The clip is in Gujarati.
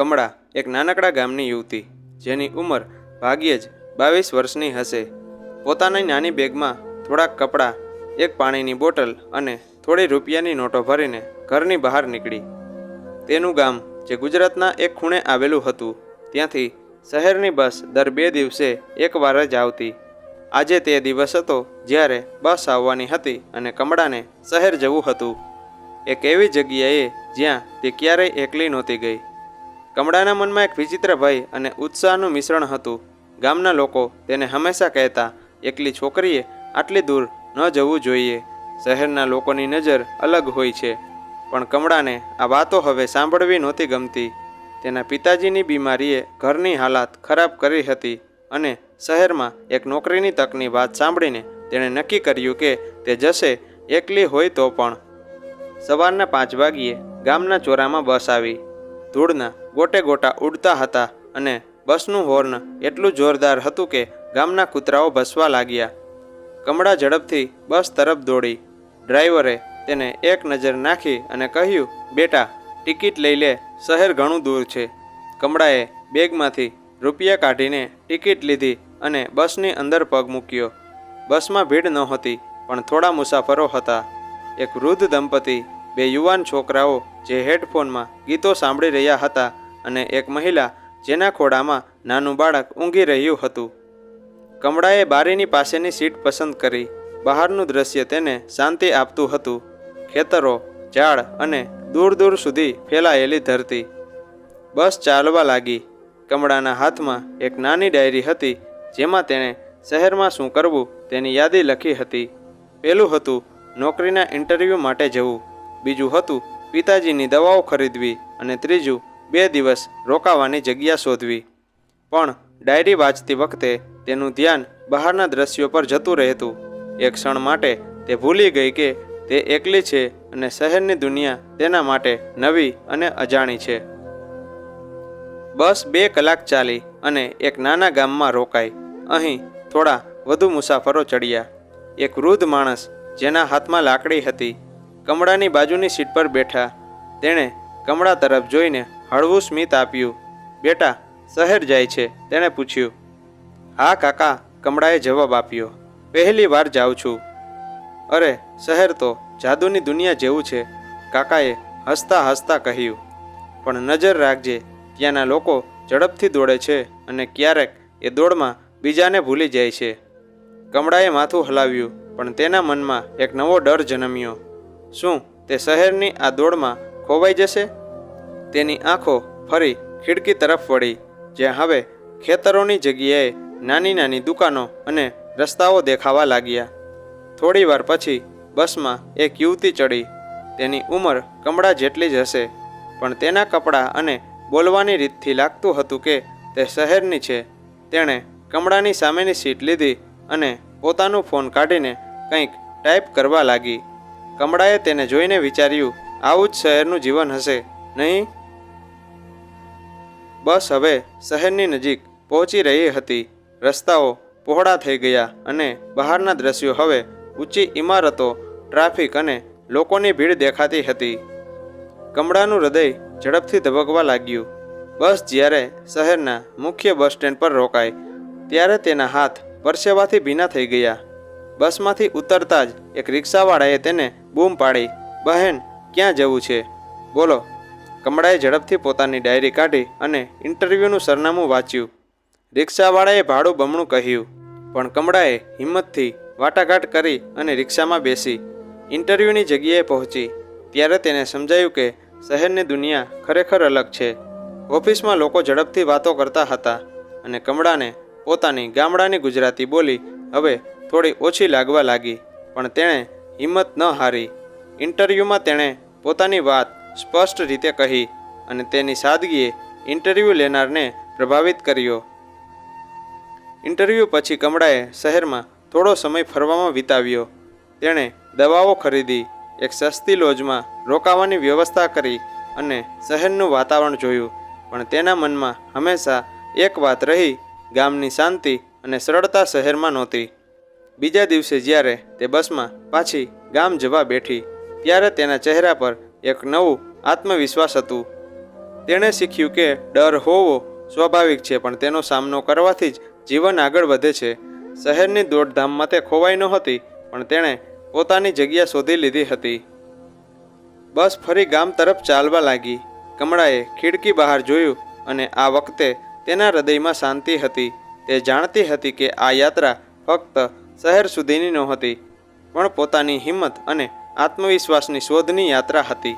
કમળા એક નાનકડા ગામની યુવતી. જેની ઉંમર ભાગ્યે જ બાવીસ વર્ષની હશે. પોતાની નાની બેગમાં થોડાક કપડાં, એક પાણીની બોટલ અને થોડી રૂપિયાની નોટો ભરીને ઘરની બહાર નીકળી. તેનું ગામ, જે ગુજરાતના એક ખૂણે આવેલું હતું, ત્યાંથી શહેરની બસ દર બે દિવસે એકવાર જ આવતી. આજે તે દિવસ હતો જ્યારે બસ આવવાની હતી અને કમળાને શહેર જવું હતું. એક એવી જગ્યાએ જ્યાં તે ક્યારેય એકલી નહોતી ગઈ. કમળાના મનમાં એક વિચિત્ર ભય અને ઉત્સાહનું મિશ્રણ હતું. ગામના લોકો તેને હંમેશા કહેતા, એકલી છોકરીએ આટલી દૂર ન જવું જોઈએ. શહેરના લોકોની નજર અલગ હોય છે. પણ કમળાને આ વાતો હવે સાંભળવી નહોતી ગમતી. તેના પિતાજીની બીમારીએ ઘરની હાલાત ખરાબ કરી હતી અને શહેરમાં એક નોકરીની તકની વાત સાંભળીને તેણે નક્કી કર્યું કે તે જશે એકલી હોય તો પણ. સવારના પાંચ વાગ્યે ગામના ચોરામાં બસ આવી. ધૂળના ગોટે ગોટા ઉડતા હતા અને બસનું હોર્ન એટલું જોરદાર હતું કે ગામના કૂતરાઓ ભસવા લાગ્યા. કમળા ઝડપથી બસ તરફ દોડી. ડ્રાઈવરે તેને એક નજર નાખી અને કહ્યું, બેટા, ટિકિટ લઈ લે, શહેર ઘણું દૂર છે. કમળાએ બેગમાંથી રૂપિયા કાઢીને ટિકિટ લીધી અને બસની અંદર પગ મૂક્યો. બસમાં ભીડ નહોતી, પણ થોડા મુસાફરો હતા. એક વૃદ્ધ દંપતી બે યુવાન છોકરાઓ જે હેડફોનમાં ગીતો સાંભળી રહ્યા હતા અને એક મહિલા જેના ખોળામાં નાનું બાળક ઊંઘી રહ્યું હતું. કમળાએ બારીની પાસેની સીટ પસંદ કરી. બહારનું દ્રશ્ય તેને શાંતિ આપતું હતું. ખેતરો, ઝાડ અને દૂર દૂર સુધી ફેલાયેલી ધરતી. બસ ચાલવા લાગી. કમળાના હાથમાં એક નાની ડાયરી હતી જેમાં તેણે શહેરમાં શું કરવું તેની યાદી લખી હતી. પેલું હતું, નોકરીના ઇન્ટરવ્યૂ માટે જવું. બીજું હતું, પિતાજીની દવાઓ ખરીદવી અને ત્રીજું, બે દિવસ રોકાવાની જગ્યા શોધવી. પણ ડાયરી વાંચતી વખતે તેનું ધ્યાન બહારના દ્રશ્યો પર જતું રહેતું. એક ક્ષણ માટે તે ભૂલી ગઈ કે તે એકલી છે અને શહેરની દુનિયા તેના માટે નવી અને અજાણી છે. બસ બે કલાક ચાલી અને એક નાના ગામમાં રોકાઈ. અહીં થોડા વધુ મુસાફરો ચડ્યા. એક વૃદ્ધ માણસ જેના હાથમાં લાકડી હતી. કમળાની બાજુની સીટ પર બેઠા. તેણે કમળા તરફ જોઈને હળવું સ્મિત આપ્યું. બેટા, શહેર જાય છે, તેણે પૂછ્યું. હા, કાકા, કમળાએ જવાબ આપ્યો. પહેલી વાર જાઉં છું. અરે, શહેર તો જાદુની દુનિયા જેવું છે, કાકાએ હસતા હસતા કહ્યું. પણ નજર રાખજે, ત્યાંના લોકો ઝડપથી દોડે છે અને ક્યારેક એ દોડમાં બીજાને ભૂલી જાય છે. કમળાએ માથું હલાવ્યું, પણ તેના મનમાં એક નવો ડર જન્મ્યો. શું તે શહેરની આ દોડમાં ખોવાઈ જશે? તેની આંખો ફરી ખિડકી તરફ વળી, જ્યાં હવે ખેતરોની જગ્યાએ નાની નાની દુકાનો અને રસ્તાઓ દેખાવા લાગ્યા. થોડીવાર પછી બસમાં એક યુવતી ચડી. તેની ઉંમર કમળા જેટલી જ હશે, પણ તેના કપડાં અને બોલવાની રીતથી લાગતું હતું કે તે શહેરની છે. તેણે કમળાની સામેની સીટ લીધી અને પોતાનું ફોન કાઢીને કંઈક ટાઈપ કરવા લાગી. કમળાએ તેને જોઈને વિચાર્યું, આવું જ શહેરનું જીવન હશે, નહીં? બસ હવે શહેરની નજીક પહોંચી રહી હતી. રસ્તાઓ પહોળા થઈ ગયા અને બહારના દ્રશ્યો હવે ઊંચી ઇમારતો, ટ્રાફિક અને લોકોની ભીડ દેખાતી હતી. કમળાનું હૃદય ઝડપથી ધબકવા લાગ્યું. બસ જ્યારે શહેરના મુખ્ય બસ સ્ટેન્ડ પર રોકાઈ, ત્યારે તેના હાથ પરસેવાથી ભીના થઈ ગયા. બસમાંથી ઉતરતા જ એક રિક્ષાવાળાએ તેને બૂમ પાડી, બહેન, ક્યાં જવું છે? બોલો. કમળાએ ઝડપથી પોતાની ડાયરી કાઢી અને ઇન્ટરવ્યૂનું સરનામું વાંચ્યું. રિક્ષાવાળાએ ભાડું બમણું કહ્યું. પણ કમળાએ હિંમતથી વાટાઘાટ કરી અને રિક્ષામાં બેસી. ઇન્ટરવ્યૂની જગ્યાએ પહોંચી. ત્યારે તેને સમજાયું કે શહેરની દુનિયા ખરેખર અલગ છે. ઓફિસમાં લોકો ઝડપથી વાતો કરતા હતા અને કમળાને પોતાની ગામડાની ગુજરાતી બોલી હવે થોડી ઓછી લાગવા લાગી. પણ તેણે હિંમત ન હારી. ઇન્ટરવ્યૂમાં તેણે પોતાની વાત સ્પષ્ટ રીતે કહી અને તેની સાદગીએ ઇન્ટરવ્યૂ લેનારને પ્રભાવિત કર્યો. ઇન્ટરવ્યૂ પછી કમળાએ શહેરમાં થોડો સમય ફરવામાં વિતાવ્યો. તેણે દવાઓ ખરીદી, એક સસ્તી લોજમાં રોકાવાની વ્યવસ્થા કરી અને શહેરનું વાતાવરણ જોયું. પણ તેના મનમાં હંમેશા એક વાત રહી, ગામની શાંતિ અને સરળતા શહેરમાં નહોતી. બીજા દિવસે જ્યારે તે બસમાં પાછી ગામ જવા બેઠી, ત્યારે તેના ચહેરા પર એક નવું આત્મવિશ્વાસ હતું. તેણે શીખ્યું કે ડર હોવો સ્વાભાવિક છે, પણ તેનો સામનો કરવાથી જ જીવન આગળ વધે છે. શહેરની દોડધામમાં તે ખોવાઈ નહોતી પણ તેણે પોતાની જગ્યા શોધી લીધી હતી. બસ ફરી ગામ તરફ ચાલવા લાગી. કમળાએ ખીડકી બહાર જોયું અને આ વખતે તેના હૃદયમાં શાંતિ હતી. તે જાણતી હતી કે આ યાત્રા ફક્ત શહેર સુધીની નહોતી પણ પોતાની હિંમત અને આત્મવિશ્વાસની શોધની યાત્રા હતી.